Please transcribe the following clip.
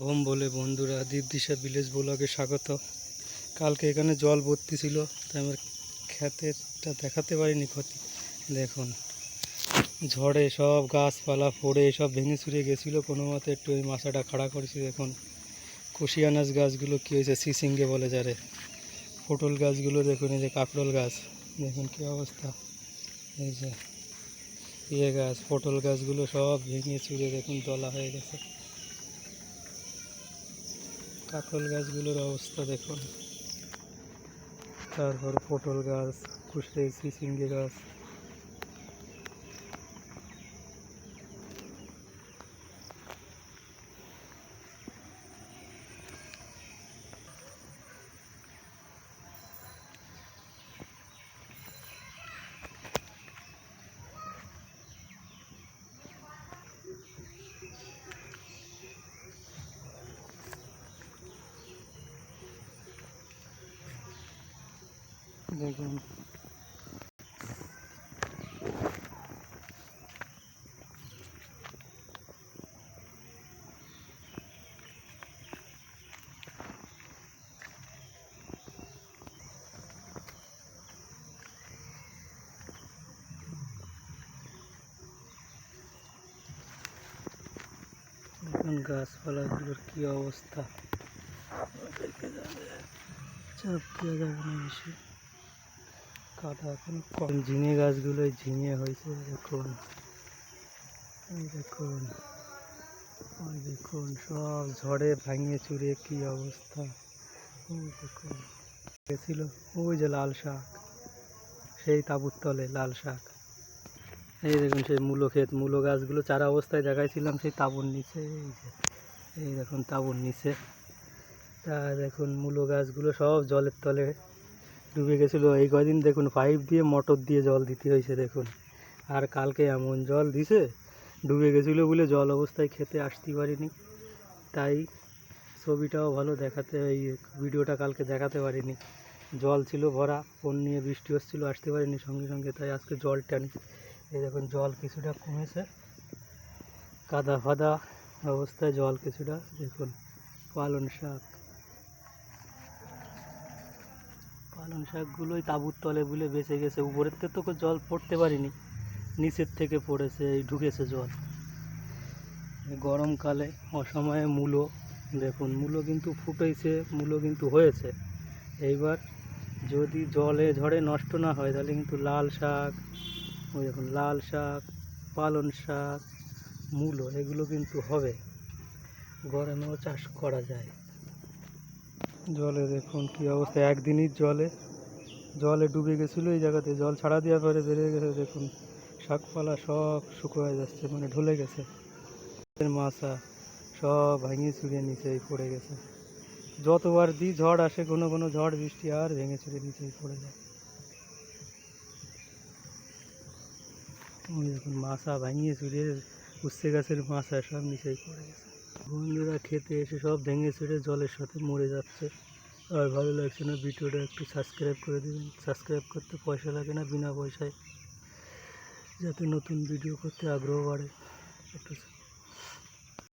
Vom বলে বন্ধুরা দীপদিশা village ব্লগে স্বাগত। কালকে এখানে জল ভর্তি ছিল, তাই আমার ক্ষেতেরটা দেখাতে পারিনি ক্ষতি। দেখুন, ঝড়ে সব গাছপালা পড়ে, সব ভেঙে চুরে গেছিল, কোনো মতে একটু ওই মাছাটা খাড়া করেছি। দেখুন কুশিয়ানাজ গাছগুলো কী হয়েছে, সিসিঙ্গে বলে যারে। পটল গাছগুলো দেখুন, এই যে কাঁকরোল গাছ, দেখুন কী অবস্থা। এই যে ইয়ে গাছ, পটল গাছগুলো সব ভেঙে চুরে দেখুন, দলা হয়ে গেছে। কাঁকরোল গাছগুলোর অবস্থা দেখুন। তারপর পটল গাছ কুশরে সিসিঙ্গে গাছ। দেখুন দেখুন গাছপালাগুলোর কি অবস্থা ওদেরকে যাবে চাপ দেওয়া যাবে না বেশি কাটা এখন কম। ঝিঙে গাছগুলো ঝিঙে হয়েছে, দেখুন। এই দেখুন দেখুন, সব ঝড়ে ভাঙিয়ে চুরে কি অবস্থা। দেখুন গেছিল ওই যে লাল শাক, সেই তাবুর তলে লাল শাক। এই দেখুন, সেই মূলো ক্ষেত, মূলো গাছগুলো চারা অবস্থায় দেখাইছিলাম সেই তাবুর নিচে, এই যে। এই দেখুন, তাবুর নিচে। তা দেখুন, মূলো গাছগুলো সব জলের তলে ডুবে গেছিল। এই কদিন দেখুন পাইপ দিয়ে মোটর দিয়ে জল দিতে হয়েছে, দেখুন। আর কালকে এমন জল দিছে, ডুবে গেছিল বলে জল অবস্থায় খেতে আসতে পারিনি। তাই ছবিটাও ভালো দেখাতে, এই ভিডিওটা কালকে দেখাতে পারিনি। জল ছিল ভরা, ফোন নিয়ে বৃষ্টি হচ্ছিল, আসতে পারিনি সঙ্গে সঙ্গে, তাই আজকে জল টানি। এই দেখুন, জল কিছুটা কমেছে। কাদা ফাদা অবস্থায় জল কিছুটা, দেখুন পালন শাক। পালং শাকগুলোই তাঁবুর তলে বুলে বেঁচে গেছে। উপরের থেকে তো জল পড়তে পারিনি, নিচের থেকে পড়েছে, এই ঢুকেছে জল। গরমকালে অসময়ে মূলো, দেখুন মূলো কিন্তু ফুটেছে, মূলো কিন্তু হয়েছে। এইবার যদি জলে ঝড়ে নষ্ট না হয়, তাহলে কিন্তু লাল শাক, ওই দেখুন লাল শাক পালন শাক, মূলো, এগুলো কিন্তু হবে। গরমেও চাষ করা যায়। জলে দেখুন কি অবস্থা, একদিনই জলে জলে ডুবে গেছিল এই জায়গাতে, জল ছাড়া দেওয়ার পরে বেরিয়ে গেছে দেখুন, শাকপালা সব শুকোয় যাচ্ছে মানে ঢলে গেছে। মাছা সব ভাঙিয়ে চুড়িয়ে নিচেই পড়ে গেছে। যতবার দিই ঝড় আসে কোনো কোনো ঝড় বৃষ্টি আর ভেঙে চুড়ে নিচেই পড়ে যায়। দেখুন, মাছা ভাঙিয়ে চুড়িয়ে, উচ্ছে গাছের মাছা সব নিচেই পড়ে গেছে। বন্ধুরা খেতে এসে সব ভেঙে ছেড়ে জলের সাথে মরে যাচ্ছে। আর ভালো লাগছে না ভিডিওটা, একটু সাবস্ক্রাইব করে দেবেন। সাবস্ক্রাইব করতে পয়সা লাগে না, বিনা পয়সায়। যাতে নতুন ভিডিও করতে আগ্রহ বাড়ে। একটু